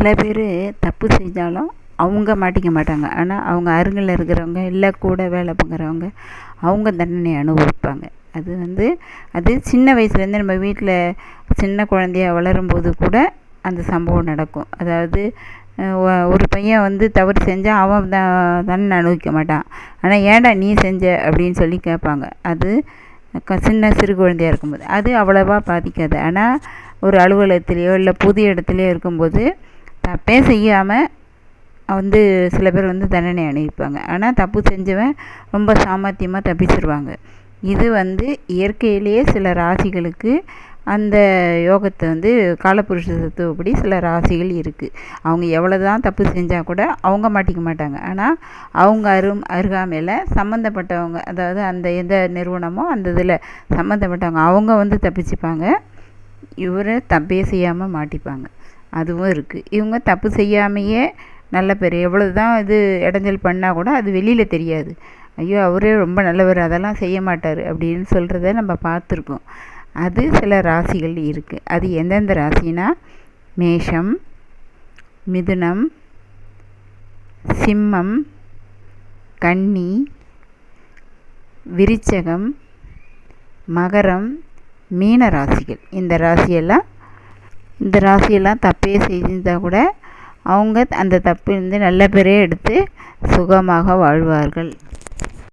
சில பேர் தப்பு செஞ்சாலும் அவங்க மாட்டிக்க மாட்டாங்க. ஆனால் அவங்க அருகில் இருக்கிறவங்க இல்லை கூட வேலை பார்க்குறவங்க அவங்க தண்டனை அனுபவிப்பாங்க. அது வந்து அது சின்ன வயசுலேருந்து நம்ம வீட்டில் சின்ன குழந்தையா வளரும்போது கூட அந்த சம்பவம் நடக்கும். அதாவது ஒரு பையன் வந்து தவறு செஞ்சால் அவன் தான் தண்டனை அனுபவிக்க மாட்டான். ஆனால் ஏன்டா நீ செஞ்ச? அப்படின்னு சொல்லி கேட்பாங்க. அது க சின்ன சிறு குழந்தையாக இருக்கும்போது. அது அவ்வளோவா பாதிக்காது. ஆனால் ஒரு அலுவலகத்திலையோ இல்லை புது இடத்துலையோ இருக்கும்போது தப்பே செய்யாமல் வந்து சில பேர் வந்து தண்டனை அனுபவிப்பாங்க ஆனால் தப்பு செஞ்சவன் ரொம்ப சாமர்த்தியமாக தப்பிச்சிருவாங்க. இது வந்து இயற்கையிலேயே சில ராசிகளுக்கு அந்த யோகத்தை வந்து காலபுருஷ தத்துவப்படி சில ராசிகள் இருக்குது அவங்க எவ்வளோ தான் தப்பு செஞ்சால் கூட அவங்க மாட்டிக்க மாட்டாங்க. ஆனால் அவங்க அரும் அருகாமையில் சம்மந்தப்பட்டவங்க அதாவது அந்த எந்த நிறுவனமோ அந்த இதில் சம்மந்தப்பட்டவங்க அவங்க வந்து தப்பிச்சுப்பாங்க. இவரை தப்பே செய்யாமல் மாட்டிப்பாங்க. அதுவும் இருக்குது இவங்க தப்பு செய்யாமையே நல்ல பேர். எவ்வளோ தான் இது இடைஞ்சல் பண்ணால் கூட அது வெளியில் தெரியாது. ஐயோ அவரே ரொம்ப நல்லவர் அதெல்லாம் செய்ய மாட்டார் அப்படின்னு சொல்கிறத நம்ம பார்த்துருக்கோம். அது சில ராசிகள் இருக்குது அது எந்தெந்த ராசினா? மேஷம் மிதுனம் சிம்மம் கன்னி விருச்சகம் மகரம் மீன ராசிகள். இந்த ராசியெல்லாம் இந்த ராசியெல்லாம் தப்பே செய்திருந்தால் கூட அவங்க அந்த தப்பு வந்து நல்ல பேரே எடுத்து சுகமாக வாழ்வார்கள்.